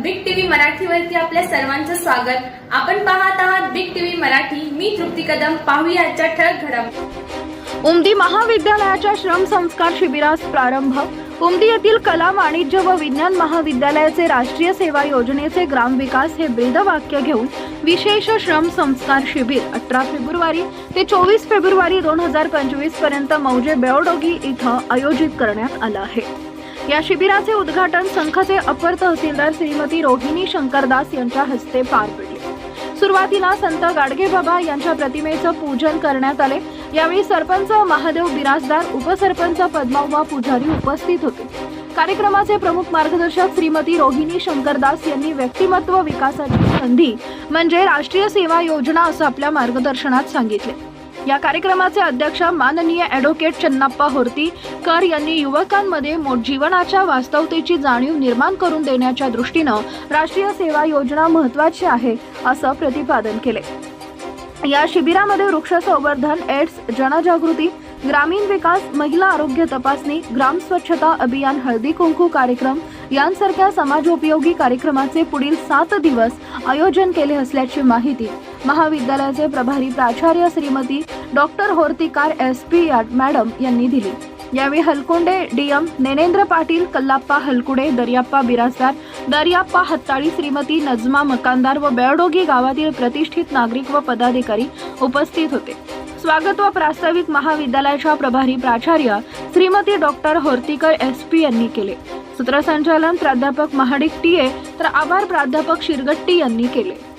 मराठीवरती आपल्या सर्वांचं स्वागत. आपण पाहत आहात बिग टीव्ही मराठी. मी तृप्ती कदम. पाहूया आजच्या ठळक घडामोडी. उमदी महाविद्यालयाच्या श्रम संस्कार शिबिरास प्रारंभ. उमदी येथील कला वाणिज्य व विज्ञान महाविद्यालयाचे राष्ट्रीय सेवा योजनेचे ग्रामविकास हे ब्रीदवाक्य घेऊन विशेष श्रम संस्कार शिबिर अठरा फेब्रुवारी ते चोवीस फेब्रुवारी दोन हजार पंचवीसपर्यंत मौजे बेवडोगी इथं आयोजित करण्यात आलं आहे. या शिबिराचे उद्घाटन संघाचे अपर तहसीलदार श्रीमती रोहिणी शंकरदास यांच्या हस्ते पार पडले. सुरुवातीला संत गाडगेबाबा यांच्या प्रतिमेचं पूजन करण्यात आले. यावेळी सरपंच महादेव बिराजदार उपसरपंच पद्मावा पुजारी उपस्थित होते. कार्यक्रमाचे प्रमुख मार्गदर्शक श्रीमती रोहिणी शंकरदास यांनी व्यक्तिमत्व विकासाची संधी म्हणजे राष्ट्रीय सेवा योजना असं आपल्या मार्गदर्शनात सांगितले. या कार्यक्रमाचे अध्यक्ष माननीय ॲडव्होकेट चन्नाप्पा होर्तीकर यांनी युवकांमध्ये मो- जीवनाच्या वास्तवतेची जाणीव निर्माण करून देण्याच्या दृष्टीनं राष्ट्रीय सेवा योजना महत्वाची आहे असं प्रतिपादन केले. या शिबिरामध्ये वृक्ष संवर्धन एड्स जनजागृती ग्रामीण विकास महिला आरोग्य तपासणी ग्राम स्वच्छता अभियान हळदी कुंकू कार्यक्रम यांसारख्या समाजोपयोगी कार्यक्रमाचे पुढील सात दिवस आयोजन केले असल्याची माहिती महाविद्यालयाचे प्रभारी प्राचार्य Shrimati doctor Hortikar S P yacht madam यांनी दिली. यावेळी हलकुंडे डीएम नेनेंद्र पाटील कल्लाप्पा हलकुडे दर्याप्पा बिराजदार दर्याप्पा हत्ताळी श्रीमती नजमा मकानदार व बेळडोगी गावातील प्रतिष्ठित नागरिक व पदाधिकारी उपस्थित होते. स्वागत व प्रास्ताविक महाविद्यालयाच्या प्रभारी प्राचार्य Shrimati doctor Hortikar S P यांनी केले. सूत्रसंचालन प्राध्यापक महाडिक टीए तर आभार प्राध्यापक शिरगट्टी यांनी केले.